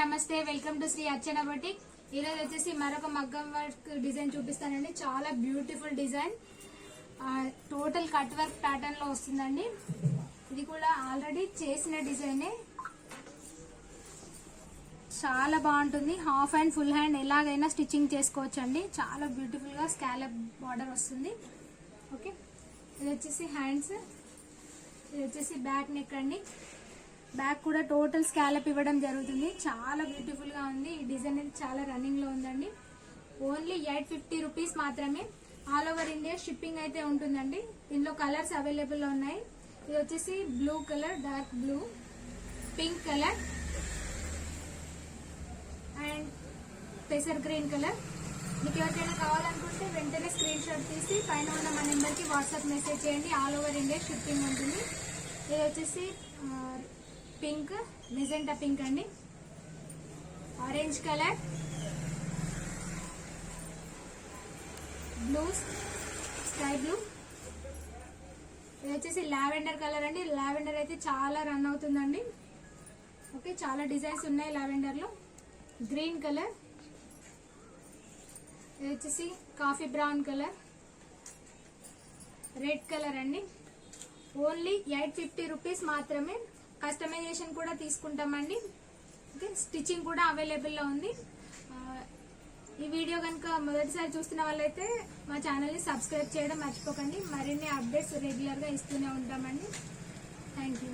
నమస్తే welcome to Shri Archana boutique. ఈరోజు వచ్చేసి మరొక మగ్గం వర్క్ డిజైన్ చూపిస్తానండి. చాలా beautiful design. Total cut work ప్యాటర్న్లో వస్తుందండి. ఇది కూడా ఆల్రెడీ చేసిన డిజైనే. చాలా బాగుంటుంది. హాఫ్ హ్యాండ్ ఫుల్ హ్యాండ్ ఎలాగైనా స్టిచ్చింగ్ చేసుకోవచ్చండి. చాలా బ్యూటిఫుల్గా స్కాలప్ బార్డర్ వస్తుంది. ఓకే. ఇది వచ్చేసి హ్యాండ్స్. ఇది వచ్చేసి బ్యాక్ నెక్ అండి. బ్యాక్ కూడా టోటల్ స్కాలప్ ఇవ్వడం జరుగుతుంది. చాలా బ్యూటిఫుల్గా ఉంది. ఈ డిజైన్ అనేది చాలా రన్నింగ్లో ఉందండి. ఓన్లీ ఎయిట్ ఫిఫ్టీ రూపీస్ మాత్రమే. ఆల్ ఓవర్ ఇండియా షిప్పింగ్ అయితే ఉంటుందండి. దీనిలో కలర్స్ అవైలబుల్లో ఉన్నాయి. ఇది వచ్చేసి blue colour dark blue pink colour and పెసర్ green colour మీకు ఎవరికైనా కావాలనుకుంటే వెంటనే స్క్రీన్ షాట్ తీసి పైన ఉన్న మా నెంబర్కి వాట్సాప్ మెసేజ్ చేయండి. ఆల్ ఓవర్ ఇండియా షిప్పింగ్ ఉంటుంది. ఇది వచ్చేసి పింక్ మెజెంటా పింక్ అండి. Orange colour blue sky blue ఇది వచ్చేసి లావెండర్ కలర్ అండి. లావెండర్ అయితే చాలా రన్ అవుతుందండి. ఓకే చాలా డిజైన్స్ ఉన్నాయి లావెండర్లో గ్రీన్ కలర్ ఇది వచ్చేసి coffee brown colour red colour అండి. ఓన్లీ ఎయిట్ ఫిఫ్టీ రూపీస్ మాత్రమే కస్టమైజేషన్ కూడా తీసుకుంటామండి. ఓకే స్టిచ్చింగ్ కూడా అవైలబుల్లో ఉంది. ఈ వీడియో కనుక మొదటిసారి చూస్తున్న వాళ్ళైతే మా ఛానల్ని సబ్స్క్రైబ్ చేయడం మర్చిపోకండి. మరిన్ని అప్డేట్స్ రెగ్యులర్గా ఇస్తూనే ఉంటామండి. Thank you